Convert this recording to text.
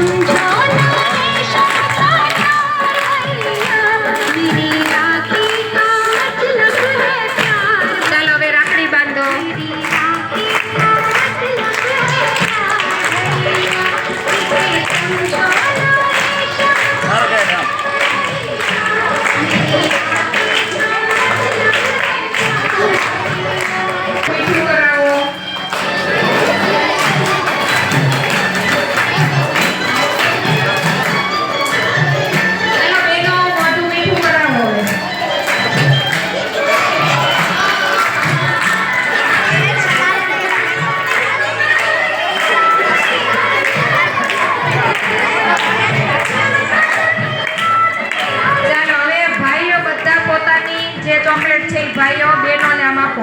I'm John. છે ભાઈઓ બહેનોને આમ આપો.